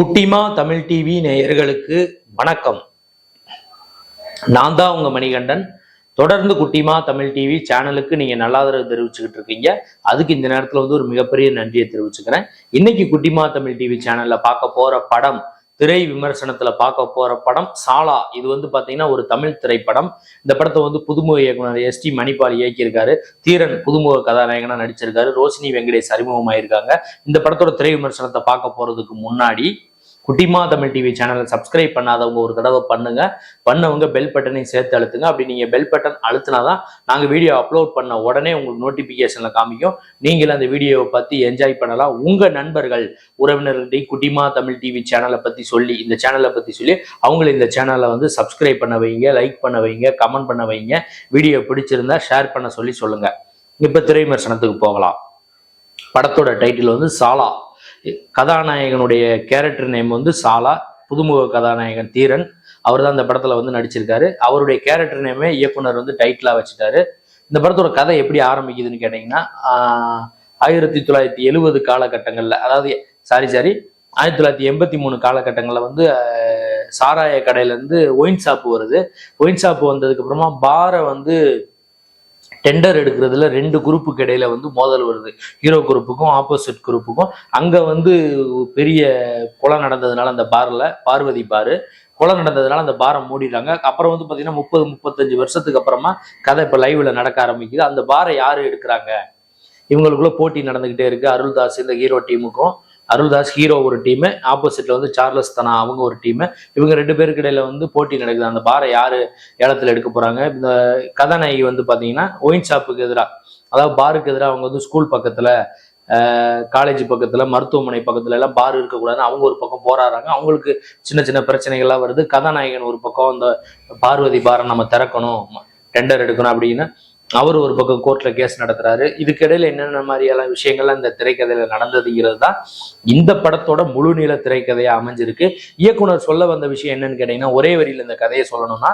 குட்டிமா தமிழ் டிவி நேயர்களுக்கு வணக்கம். நான் தான் உங்க மணிகண்டன். தொடர்ந்து குட்டிமா தமிழ் டிவி சேனலுக்கு நீங்க நல்லாதரவு தெரிவிச்சுக்கிட்டு இருக்கீங்க. அதுக்கு இந்த நேரத்துல வந்து ஒரு மிகப்பெரிய நன்றியை தெரிவிச்சுக்கிறேன். இன்னைக்கு குட்டிமா தமிழ் டிவி சேனல்ல பார்க்க போற படம் திரை விமர்சனத்துல பார்க்க போற படம் சாலா. இது வந்து பாத்தீங்கன்னா ஒரு தமிழ் திரைப்படம். இந்த படத்தை வந்து புதுமுக இயக்குனர் எஸ் டி மணிபால் இயக்கியிருக்காரு. தீரன் புதுமுக கதாநாயகனா நடிச்சிருக்காரு. ரோஷினி வெங்கடேஷ் அறிமுகமாயிருக்காங்க. இந்த படத்தோட திரை விமர்சனத்தை பார்க்க போறதுக்கு முன்னாடி குட்டிமா தமிழ் டிவி சேனலை சப்ஸ்கிரைப் பண்ணாதவங்க ஒரு தடவை பண்ணுங்க. பண்ணவங்க பெல் பட்டனையும் சேர்த்து அழுத்துங்க. அப்படி நீங்க பெல் பட்டன் அழுத்தினாதான் நாங்க வீடியோ அப்லோட் பண்ண உடனே உங்களுக்கு நோட்டிபிகேஷன்ல காமிக்கும். நீங்களும் அந்த வீடியோவை பத்தி என்ஜாய் பண்ணலாம். உங்க நண்பர்கள் உறவினர்கள்ட்ட குட்டிமா தமிழ் டிவி சேனலை பத்தி சொல்லி இந்த சேனலை பத்தி சொல்லி அவங்களை இந்த சேனலை வந்து சப்ஸ்கிரைப் பண்ண வைங்க லைக் பண்ண வைங்க கமெண்ட் பண்ண வைங்க. வீடியோ பிடிச்சிருந்தா ஷேர் பண்ண சொல்லி சொல்லுங்க. இப்ப திரை விமர்சனத்துக்கு போகலாம். படத்தோட டைட்டில் வந்து சாலா. கதாநாயகனுடைய கேரக்டர் நேம் வந்து சாலா புதுமுக கதாநாயகன் தீரன். அவர் தான் இந்த படத்தில் வந்து நடிச்சிருக்காரு. அவருடைய கேரக்டர் நேமே இயக்குனர் வந்து டைட்டிலாக வச்சுட்டாரு. இந்த படத்தோட கதை எப்படி ஆரம்பிக்குதுன்னு கேட்டிங்கன்னா ஆயிரத்தி தொள்ளாயிரத்தி எழுபது காலகட்டங்களில் அதாவது சாரி சாரி ஆயிரத்தி தொள்ளாயிரத்தி எண்பத்தி மூணு காலகட்டங்களில் வந்து சாராய கடையிலேருந்து ஒயின் ஷாப்பு வருது. ஒயின் ஷாப்பு வந்ததுக்கு அப்புறமா பாரை வந்து டெண்டர் எடுக்கிறதுல ரெண்டு குரூப்புக்கு இடையில வந்து மோதல் வருது. ஹீரோ குரூப்புக்கும் ஆப்போசிட் குரூப்புக்கும் அங்க வந்து பெரிய கொலை நடந்ததுனால அந்த பார்ல பார்வதி பாரு கொலை நடந்ததுனால அந்த பாரை மூடிடுறாங்க அப்புறம் வந்து பார்த்தீங்கன்னா முப்பது முப்பத்தஞ்சு வருஷத்துக்கு அப்புறமா கதை இப்போ லைவ்ல நடக்க ஆரம்பிக்குது. அந்த பாரை யாரு எடுக்கிறாங்க? இவங்களுக்குள்ள போட்டி நடந்துகிட்டே இருக்கு. அருள்தாஸ் இந்த ஹீரோ டீமுக்கும் அருள்தாஸ் ஹீரோ ஒரு டீமு ஆப்போசிட்ல வந்து சார்லஸ் தனா அவங்க ஒரு டீமு. இவங்க ரெண்டு பேருக்கு இடையில வந்து போட்டி நடக்குது. அந்த பாரை யாரு ஏலத்துல எடுக்க போறாங்க? இந்த கதாநாயகி வந்து பாத்தீங்கன்னா ஒயின் ஷாப்புக்கு எதிராக அதாவது பாருக்கு எதிராக அவங்க வந்து ஸ்கூல் பக்கத்துல காலேஜ் பக்கத்துல மருத்துவமனை பக்கத்துல எல்லாம் பார் இருக்கக்கூடாதுன்னு அவங்க ஒரு பக்கம் போராடுறாங்க. அவங்களுக்கு சின்ன சின்ன பிரச்சனைகள்லாம் வருது. கதாநாயகன் ஒரு பக்கம் அந்த பார்வதி பாரை நம்ம திறக்கணும் டெண்டர் எடுக்கணும் அப்படின்னு அவர் ஒரு பக்கம் கோர்ட்ல கேஸ் நடத்துறாரு. இதுக்கிடையில என்னென்ன மாதிரியான விஷயங்கள் அந்த திரைக்கதையில நடந்ததுங்கிறது தான் இந்த படத்தோட முழு நீள திரைக்கதையா அமைஞ்சிருக்கு. இயக்குனர் சொல்ல வந்த விஷயம் என்னன்னு கேட்டீங்கன்னா ஒரே வரியில் இந்த கதையை சொல்லணும்னா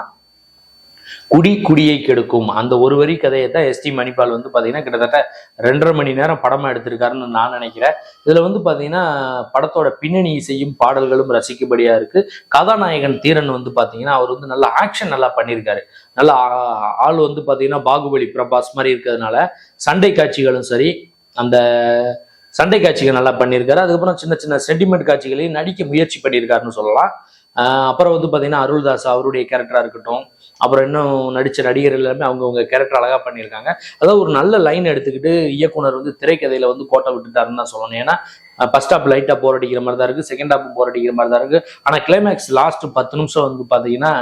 குடி குடியை கெடுக்கும். அந்த ஒரு வரி கதையை தான் எஸ்டி மணிபால் வந்து பாத்தீங்கன்னா கிட்டத்தட்ட ரெண்டரை மணி நேரம் படமா எடுத்திருக்காருன்னு நான் நினைக்கிறேன். இதுல வந்து பாத்தீங்கன்னா படத்தோட பின்னணி இசையும் பாடல்களும் ரசிக்கும்படியா இருக்குது கதாநாயகன் தீரன் வந்து பாத்தீங்கன்னா அவர் வந்து நல்லா ஆக்ஷன் நல்லா பண்ணியிருக்காரு. நல்ல ஆள் வந்து பாத்தீங்கன்னா பாகுபலி பிரபாஸ் மாதிரி இருக்கிறதுனால சண்டை காட்சிகளும் சரி அந்த சண்டை காட்சிகள் நல்லா பண்ணியிருக்காரு. அதுக்கப்புறம் சின்ன சின்ன சென்டிமெண்ட் காட்சிகளையும் நடிக்க முயற்சி பண்ணியிருக்காருன்னு சொல்லலாம். அப்புறம் வந்து பார்த்தீங்கன்னா அருள்தாஸ் அவருடைய கேரக்டராக இருக்கட்டும். அப்புறம் இன்னும் நடித்த நடிகர் எல்லாமே அவங்கவுங்க கேரக்டர் அழகாக பண்ணியிருக்காங்க. அதாவது ஒரு நல்ல லைன் எடுத்துக்கிட்டு இயக்குனர் வந்து திரைக்கதையில் வந்து கோட்டை விட்டுட்டாருன்னு தான் சொல்லணும். ஏன்னா ஃபர்ஸ்ட் ஹாப் லைட்டாக போர் அடிக்கிற மாதிரி தான் இருக்குது செகண்ட் ஹாப் போர் அடிக்கிற மாதிரி தான் இருக்குது ஆனால் கிளைமேக்ஸ் லாஸ்ட் பத்து நிமிஷம் வந்து பார்த்தீங்கன்னா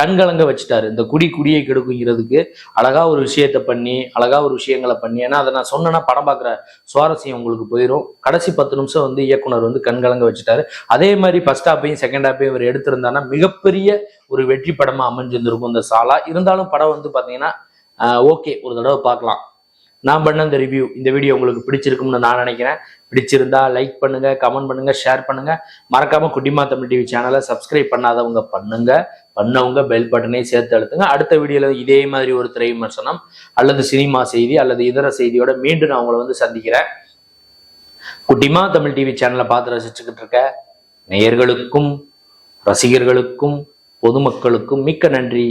கண்கலங்க வச்சுட்டாரு. இந்த குடி குடியை கெடுக்குங்கிறதுக்கு அழகா ஒரு விஷயத்த பண்ணி அழகா ஒரு விஷயங்களை பண்ணி. ஏன்னா அதை நான் சொன்னேன்னா படம் பார்க்குற சுவாரஸ்யம் உங்களுக்கு போயிடும் கடைசி பத்து நிமிஷம் வந்து இயக்குனர் வந்து கண்கலங்க வச்சுட்டாரு. அதே மாதிரி ஃபர்ஸ்ட் ஹாப்பையும் செகண்ட் ஹாப்பையும் இவர் எடுத்திருந்தாருன்னா மிகப்பெரிய ஒரு வெற்றி படமா அமைஞ்சிருந்திருக்கும் இந்த சாலா. இருந்தாலும் படம் வந்து பாத்தீங்கன்னா ஓகே ஒரு தடவை பார்க்கலாம். நான் பண்ண இந்த ரிவ்யூ இந்த வீடியோ உங்களுக்கு பிடிச்சிருக்கும்னு நான் நினைக்கிறேன். பிடிச்சிருந்தா லைக் பண்ணுங்க கமெண்ட் பண்ணுங்க ஷேர் பண்ணுங்க. மறக்காம குட்டிமா தமிழ் டிவி சேனலை சப்ஸ்கிரைப் பண்ணாதவங்க பண்ணுங்க. பண்ணவங்க பெல் பட்டனை சேர்த்து அழுத்துங்க. அடுத்த வீடியோல இதே மாதிரி ஒரு திரை விமர்சனம் அல்லது சினிமா செய்தி அல்லது இதர செய்தியோட மீண்டும் நான் உங்களை வந்து சந்திக்கிறேன். குட்டிமா தமிழ் டிவி சேனலை பார்த்து ரசிச்சுக்கிட்டு இருக்க நேயர்களுக்கும் ரசிகர்களுக்கும் பொதுமக்களுக்கும் மிக்க நன்றி.